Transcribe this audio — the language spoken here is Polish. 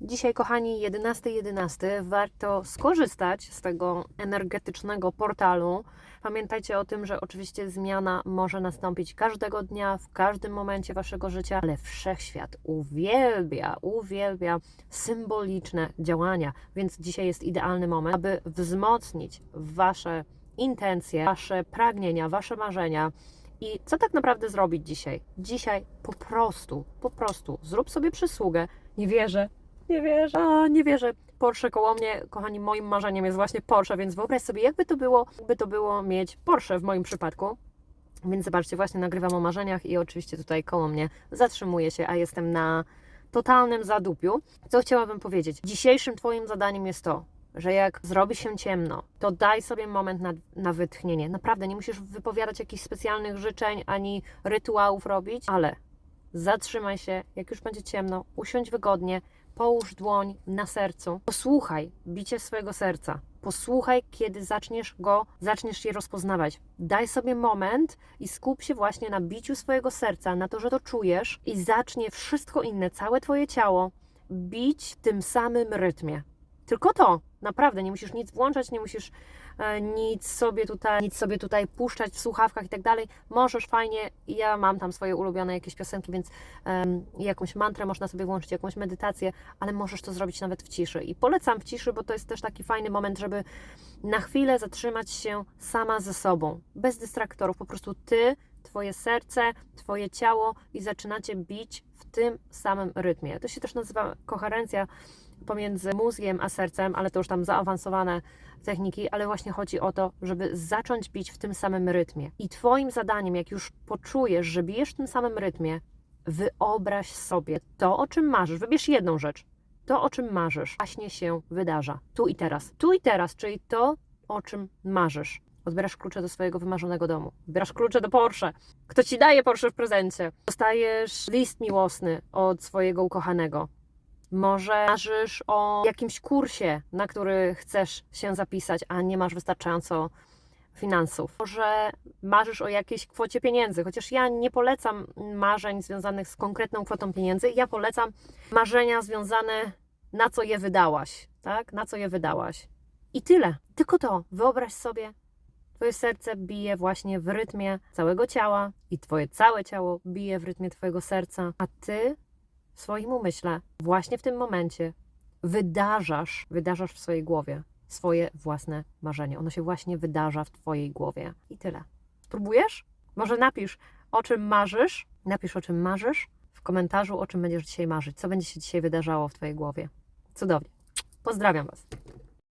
Dzisiaj, kochani, 11.11 11, warto skorzystać z tego energetycznego portalu. Pamiętajcie o tym, że oczywiście zmiana może nastąpić każdego dnia, w każdym momencie waszego życia, ale wszechświat uwielbia, uwielbia symboliczne działania, więc dzisiaj jest idealny moment, aby wzmocnić wasze intencje, wasze pragnienia, wasze marzenia. I co tak naprawdę zrobić dzisiaj? Dzisiaj po prostu, po prostu zrób sobie przysługę. Nie wierzę, nie wierzę, a, nie wierzę. Porsche koło mnie, kochani, moim marzeniem jest właśnie Porsche, więc wyobraź sobie, jakby to było, jakby to było mieć Porsche w moim przypadku. Więc zobaczcie, właśnie nagrywam o marzeniach i oczywiście tutaj koło mnie zatrzymuję się, a jestem na totalnym zadupiu. Co chciałabym powiedzieć? Dzisiejszym Twoim zadaniem jest to, że jak zrobi się ciemno, to daj sobie moment na, na wytchnienie. Naprawdę, nie musisz wypowiadać jakichś specjalnych życzeń ani rytuałów robić, ale zatrzymaj się, jak już będzie ciemno, usiądź wygodnie, połóż dłoń na sercu, posłuchaj bicie swojego serca. Posłuchaj, kiedy zaczniesz go, zaczniesz je rozpoznawać. Daj sobie moment i skup się właśnie na biciu swojego serca, na to, że to czujesz i zacznie wszystko inne, całe Twoje ciało bić w tym samym rytmie. Tylko to, naprawdę, nie musisz nic włączać, nie musisz nic sobie tutaj, nic sobie tutaj puszczać w słuchawkach i tak dalej. Możesz fajnie, ja mam tam swoje ulubione jakieś piosenki, więc em, jakąś mantrę można sobie włączyć, jakąś medytację, ale możesz to zrobić nawet w ciszy. I polecam w ciszy, bo to jest też taki fajny moment, żeby na chwilę zatrzymać się sama ze sobą, bez dystraktorów, po prostu ty, twoje serce, twoje ciało i zaczynacie bić w tym samym rytmie. To się też nazywa koherencja pomiędzy mózgiem a sercem, ale to już tam zaawansowane techniki, ale właśnie chodzi o to, żeby zacząć bić w tym samym rytmie. I Twoim zadaniem, jak już poczujesz, że bijesz w tym samym rytmie, wyobraź sobie to, o czym marzysz. Wybierz jedną rzecz. To, o czym marzysz, właśnie się wydarza. Tu i teraz. Tu i teraz, czyli to, o czym marzysz. Odbierasz klucze do swojego wymarzonego domu. Odbierasz klucze do Porsche. Kto ci daje Porsche w prezencie? Dostajesz list miłosny od swojego ukochanego. Może marzysz o jakimś kursie, na który chcesz się zapisać, a nie masz wystarczająco finansów. Może marzysz o jakiejś kwocie pieniędzy, chociaż ja nie polecam marzeń związanych z konkretną kwotą pieniędzy. Ja polecam marzenia związane na co je wydałaś, tak? Na co je wydałaś. I tyle. Tylko to. Wyobraź sobie, Twoje serce bije właśnie w rytmie całego ciała i Twoje całe ciało bije w rytmie Twojego serca, a Ty w swoim umyśle właśnie w tym momencie wydarzasz, wydarzasz w swojej głowie swoje własne marzenie. Ono się właśnie wydarza w Twojej głowie. I tyle. Próbujesz? Może napisz, o czym marzysz. Napisz, o czym marzysz w komentarzu, o czym będziesz dzisiaj marzyć. Co będzie się dzisiaj wydarzało w Twojej głowie. Cudownie. Pozdrawiam Was.